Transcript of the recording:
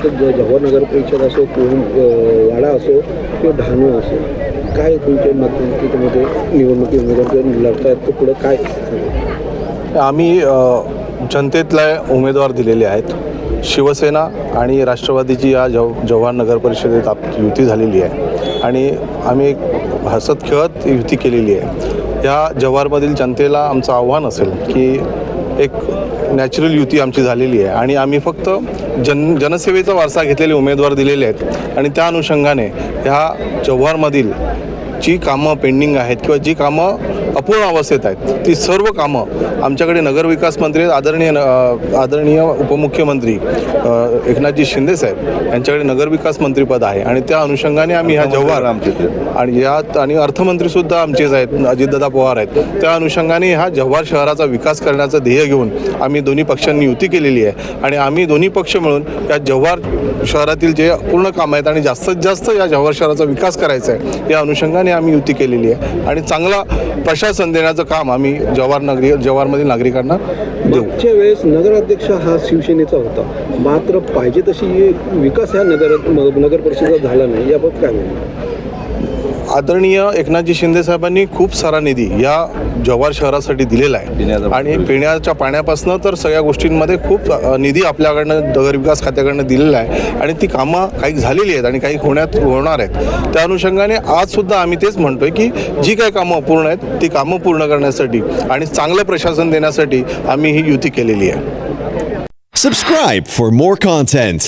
आता ज- जव्हार नगर परिषद असो कोण वाडा असो किंवा डहाणू असो काय तुमच्या मतदानमध्ये निवडणुकी उमेदवार जर लढतायत तर पुढं काय? आम्ही जनतेतला उमेदवार दिलेले आहेत. शिवसेना आणि राष्ट्रवादीची या जव जव्हार नगर परिषदेत आप युती झालेली आहे. आणि आम्ही एक हसत खेळत युती केलेली आहे. या जव्हारमधील जनतेला आमचं आव्हान असेल की एक नॅचरल युती आमची झालेली आहे. आणि आम्ही फक्त जन जनसेवेचा वारसा घेतलेले उमेदवार दिलेले आहेत. आणि त्या अनुषंगाने ह्या जव्हारमधील जी कामं पेंडिंग आहेत किंवा जी कामं अपूर्ण अवस्थेत आहेत. ती सर्व कामं आमच्याकडे नगरविकास मंत्री आदरणीय आदरणीय उपमुख्यमंत्री एकनाथजी शिंदेसाहेब यांच्याकडे नगरविकास मंत्रीपद आहे. आणि त्या अनुषंगाने आम्ही ह्या जव्हार आणि यात आणि अर्थमंत्रीसुद्धा आमचेच आहेत. अजितदादा पवार आहेत. त्या अनुषंगाने ह्या जव्हार शहराचा विकास करण्याचं ध्येय घेऊन आम्ही दोन्ही पक्षांनी युती केलेली आहे. आणि आम्ही दोन्ही पक्ष मिळून या जव्हार शहरातील जे पूर्ण कामं आहेत आणि जास्तीत जास्त या जव्हार शहराचा विकास करायचा आहे या अनुषंगाने आम्ही युती केलेली आहे. आणि चांगला प्रशासन देण्याचं काम आम्ही जव्हार नगरी जव्हारमधील नागरिकांना देऊ. मागच्या वेळेस नगराध्यक्ष हा शिवसेनेचा होता. मात्र पाहिजे तशी विकास ह्या नगर नगर परिषदेचा झाला नाही. याबाबत काय आदरणीय एकनाथजी शिंदे साहेबांनी खूप सारा निधी या जव्हार शहरासाठी दिलेला आहे. आणि पिण्याच्या पाण्यापासून तर सगळ्या गोष्टींमध्ये खूप निधी आपल्याकडनं नगरविकास खात्याकडनं दिलेला आहे. आणि ती कामं काही झालेली आहेत आणि काही होण्यात होणार आहेत. त्या अनुषंगाने आजसुद्धा आम्ही तेच म्हणतोय की जी काही कामं अपूर्ण आहेत ती कामं पूर्ण करण्यासाठी आणि चांगलं प्रशासन देण्यासाठी आम्ही ही युती केलेली आहे. Subscribe for more content.